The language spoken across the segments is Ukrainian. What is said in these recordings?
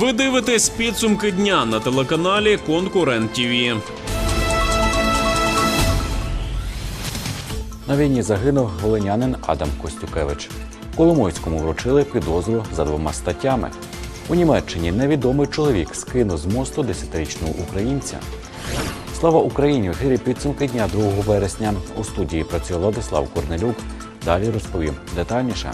Ви дивитесь підсумки дня на телеканалі Конкурент ТІВІ. На війні загинув волинянин Адам Костюкевич. Коломойському вручили підозру за двома статтями. У Німеччині невідомий чоловік скинув з мосту 10-річного українця. Слава Україні! В ефірі підсумки дня 2 вересня. У студії працює Владислав Корнелюк. Далі розповім детальніше.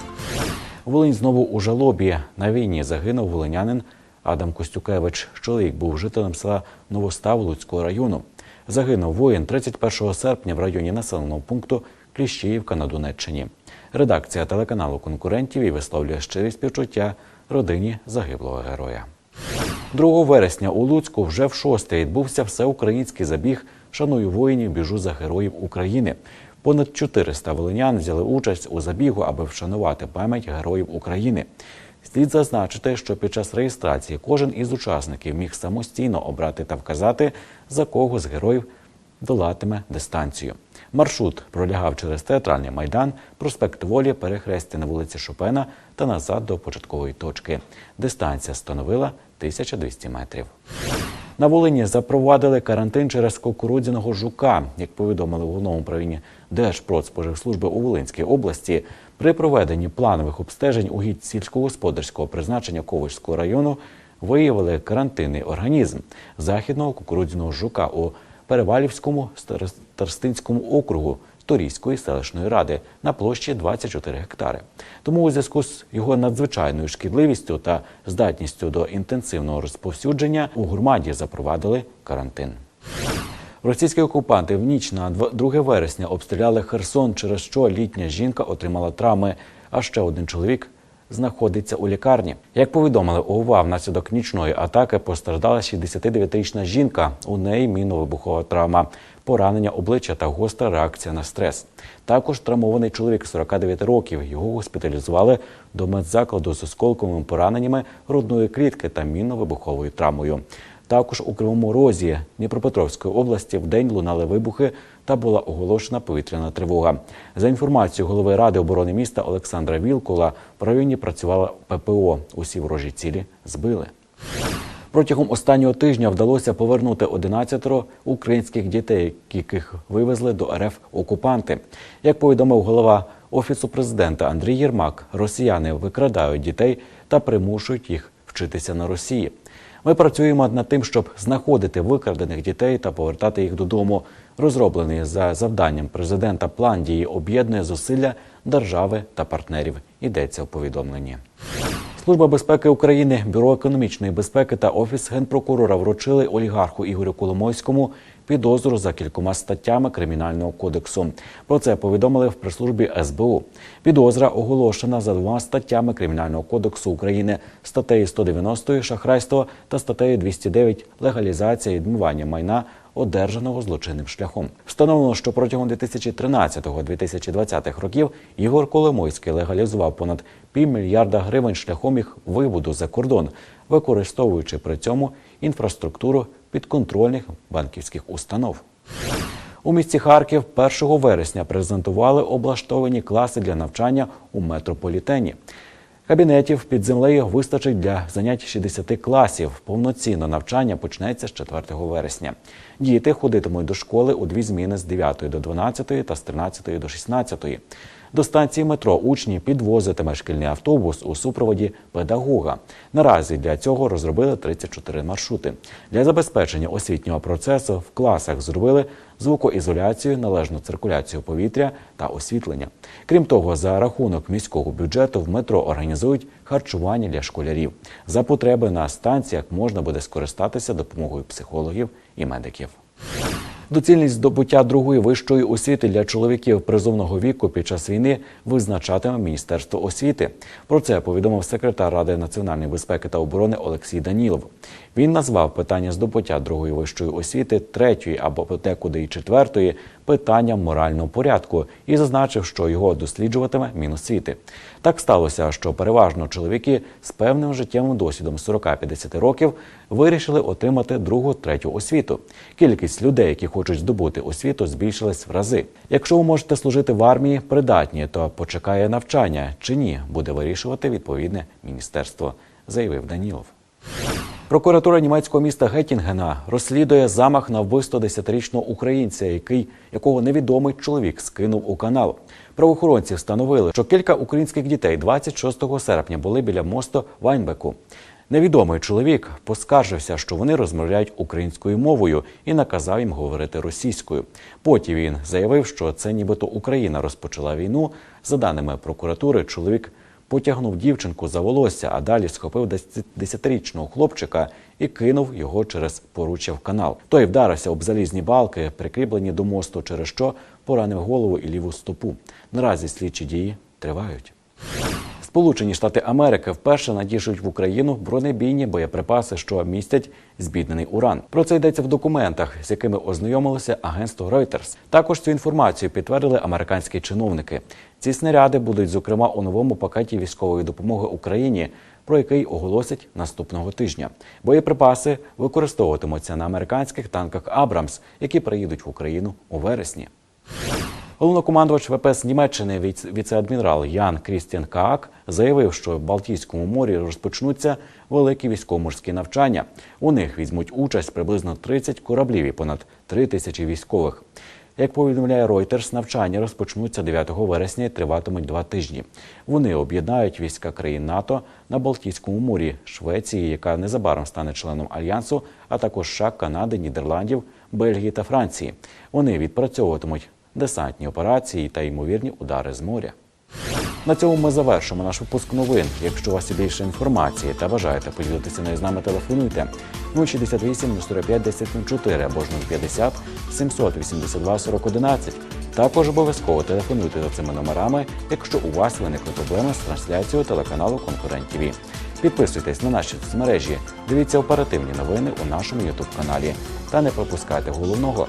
Волинь знову у жалобі. На війні загинув волинянин Адам Костюкевич. Чоловік був жителем села Новостав Луцького району. Загинув воїн 31 серпня в районі населеного пункту Кліщіївка на Донеччині. Редакція телеканалу конкурентів і висловлює щирі співчуття родині загиблого героя. 2 вересня у Луцьку вже в шосте відбувся всеукраїнський забіг Шаную воїнів, біжу за героїв України. Понад 400 волинян взяли участь у забігу, аби вшанувати пам'ять героїв України. Слід зазначити, що під час реєстрації кожен із учасників міг самостійно обрати та вказати, за кого з героїв долатиме дистанцію. Маршрут пролягав через театральний майдан, проспект Волі, перехрестя на вулиці Шопена та назад до початкової точки. Дистанція становила 1200 метрів. На Волині запровадили карантин через кукурудзяного жука. Як повідомили в головному управлінні Держпродспоживслужби у Волинській області, при проведенні планових обстежень угідь сільськогосподарського призначення Ковальського району виявили карантинний організм західного кукурудзяного жука у Перевалівському старостинському округу Торійської селищної ради на площі 24 гектари. Тому у зв'язку з його надзвичайною шкідливістю та здатністю до інтенсивного розповсюдження у гурмаді запровадили карантин. Російські окупанти в ніч на 2 вересня обстріляли Херсон, через що літня жінка отримала травми, а ще один чоловік знаходиться у лікарні. Як повідомили ОВА, внаслідок нічної атаки постраждала 69-річна жінка. У неї мінно-вибухова травма, поранення обличчя та гостра реакція на стрес. Також травмований чоловік 49 років. Його госпіталізували до медзакладу з осколковими пораненнями грудної клітки та мінно-вибуховою травмою. Також у Кривому Розі Дніпропетровської області в день лунали вибухи та була оголошена повітряна тривога. За інформацією голови ради оборони міста Олександра Вілкула, в районі працювала ППО. Усі ворожі цілі збили. Протягом останнього тижня вдалося повернути 11 українських дітей, яких вивезли до РФ окупанти. Як повідомив голова офісу президента Андрій Єрмак, росіяни викрадають дітей та примушують їх вчитися на Росії. Ми працюємо над тим, щоб знаходити викрадених дітей та повертати їх додому. Розроблений за завданням президента план дії об'єднує зусилля держави та партнерів. Йдеться у повідомленні. Служба безпеки України, бюро економічної безпеки та офіс генпрокурора вручили олігарху Ігорю Коломойському підозру за кількома статтями кримінального кодексу. Про це повідомили в прес-службі СБУ. Підозра оголошена за двома статтями кримінального кодексу України: статтею 190 шахрайство та статтею 209 легалізація і відмивання майна. Одержаного злочинним шляхом встановлено, що протягом 2013-2020 років Ігор Коломойський легалізував понад півмільярда гривень шляхом їх виводу за кордон, використовуючи при цьому інфраструктуру підконтрольних банківських установ. У місті Харків 1 вересня презентували облаштовані класи для навчання у метрополітені. Кабінетів під землею вистачить для занять 60 класів. Повноцінне навчання почнеться з 4 вересня. Діти ходитимуть до школи у дві зміни з 9 до 12 та з 13 до 16. До станції метро учні підвозитиме шкільний автобус у супроводі педагога. Наразі для цього розробили 34 маршрути. Для забезпечення освітнього процесу в класах зробили звукоізоляцію, належну циркуляцію повітря та освітлення. Крім того, за рахунок міського бюджету в метро організують харчування для школярів. За потреби на станціях можна буде скористатися допомогою психологів і медиків. Доцільність здобуття другої вищої освіти для чоловіків призовного віку під час війни визначатиме Міністерство освіти. Про це повідомив секретар Ради національної безпеки та оборони Олексій Данілов. Він назвав питання здобуття другої вищої освіти, третьої або декуди і четвертої питанням морального порядку і зазначив, що його досліджуватиме Міносвіти. Так сталося, що переважно чоловіки з певним життєвим досвідом 40-50 років вирішили отримати другу третю освіту. Кількість людей, які хочуть здобути освіту, збільшилась в рази. Якщо ви можете служити в армії придатні, то почекає навчання чи ні, буде вирішувати відповідне міністерство, заявив Данілов. Прокуратура німецького міста Геттінгена розслідує замах на вбивство 10-річного українця, який якого невідомий чоловік скинув у канал. Правоохоронці встановили, що кілька українських дітей 26 серпня були біля мосту Вайнбеку. Невідомий чоловік поскаржився, що вони розмовляють українською мовою і наказав їм говорити російською. Потім він заявив, що це нібито Україна розпочала війну. За даними прокуратури, чоловік потягнув дівчинку за волосся, а далі схопив 10-річного хлопчика і кинув його через поруччя в канал. Той вдарився об залізні балки, прикріплені до мосту, через що поранив голову і ліву стопу. Наразі слідчі дії тривають. Сполучені Штати Америки вперше надішлють в Україну бронебійні боєприпаси, що містять збіднений уран. Про це йдеться в документах, з якими ознайомилося агентство Reuters. Також цю інформацію підтвердили американські чиновники. Ці снаряди будуть зокрема у новому пакеті військової допомоги Україні, про який оголосять наступного тижня. Боєприпаси використовуватимуться на американських танках Абрамс, які приїдуть в Україну у вересні. Головнокомандувач ВПС Німеччини віц- віце-адмірал Ян Крістіан Каак заявив, що в Балтійському морі розпочнуться великі військово-морські навчання. У них візьмуть участь приблизно 30 кораблів і понад 3 тисячі військових. Як повідомляє Reuters, навчання розпочнуться 9 вересня і триватимуть два тижні. Вони об'єднають війська країн НАТО на Балтійському морі, Швеції, яка незабаром стане членом альянсу, а також США, Канади, Нідерландів, Бельгії та Франції. Вони відпрацьовуватимуть десантні операції та ймовірні удари з моря. На цьому ми завершимо наш випуск новин. Якщо у вас є більше інформації та бажаєте поділитися нею з нами, телефонуйте 068 45 1004 або ж 050 782 40 11. Також обов'язково телефонуйте за цими номерами, якщо у вас виникли проблеми з трансляцією телеканалу Конкурент ТВ. Підписуйтесь на наші соцмережі, дивіться оперативні новини у нашому Ютуб каналі та не пропускайте головного.